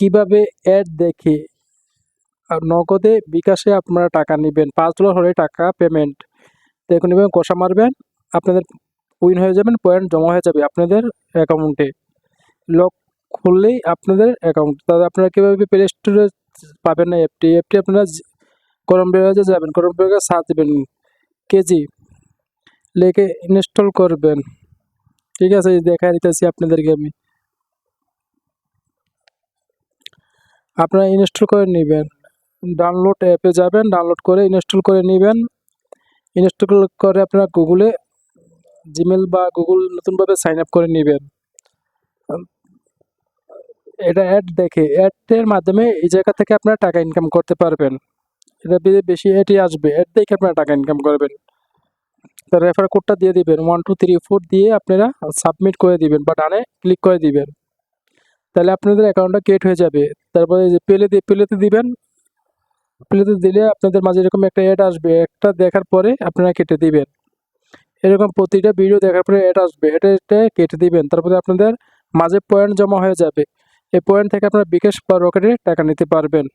কীভাবে অ্যাড দেখে নগদে বিকাশে আপনারা টাকা নেবেন? পাঁচ ডলার হলে টাকা পেমেন্ট দেখুন এবার কষা মারবেন, আপনাদের উইন হয়ে যাবেন পয়েন্ট জমা হয়ে যাবে আপনাদের অ্যাকাউন্টে লক খুললেই আপনাদের অ্যাকাউন্ট তাহলে আপনারা কীভাবে প্লে স্টোরে পাবেন না অ্যাপটি অ্যাপটি আপনারা করম ব্রাউজারে যাবেন। করম ব্রাউজারে সার্চ দেবেন। কেজি লেখে ইনস্টল করবেন। ঠিক আছে দেখা দিতেছি আপনাদেরকে আমি। আপনারা ইনস্টল করে নেবেন। ডাউনলোড অ্যাপে যাবেন, ডাউনলোড করে ইনস্টল করে নেবেন। ইনস্টল করে আপনারা গুগলে, জিমেল বা গুগল নতুনভাবে সাইন আপ করে নেবেন। এটা অ্যাড দেখে, অ্যাডের মাধ্যমে এই জায়গা থেকে আপনারা টাকা ইনকাম করতে পারবেন। এটা বেশি এটি আসবে, অ্যাড দেখে আপনারা টাকা ইনকাম করবেন। তো রেফার কোডটা দিয়ে দিবেন। ওয়ান টু থ্রি ফোর দিয়ে আপনারা সাবমিট করে দিবেন বা ডানে ক্লিক করে দিবেন। তাহলে আপনাদের অ্যাকাউন্টটা ক্রিয়েট হয়ে যাবে। তারপরে যে পেলে দিয়ে পেলেতে দিবেন। পেলেতে দিলে আপনাদের মাঝে এরকম একটা অ্যাড আসবে। একটা দেখার পরে আপনারা কেটে দিবেন। এরকম প্রতিটা ভিডিও দেখার পরে অ্যাড আসবে। এটা এটা কেটে দিবেন। তারপরে আপনাদের মাঝে পয়েন্ট জমা হয়ে যাবে। এই পয়েন্ট থেকে আপনারা বিকাশ বা রকেটে টাকা নিতে পারবেন।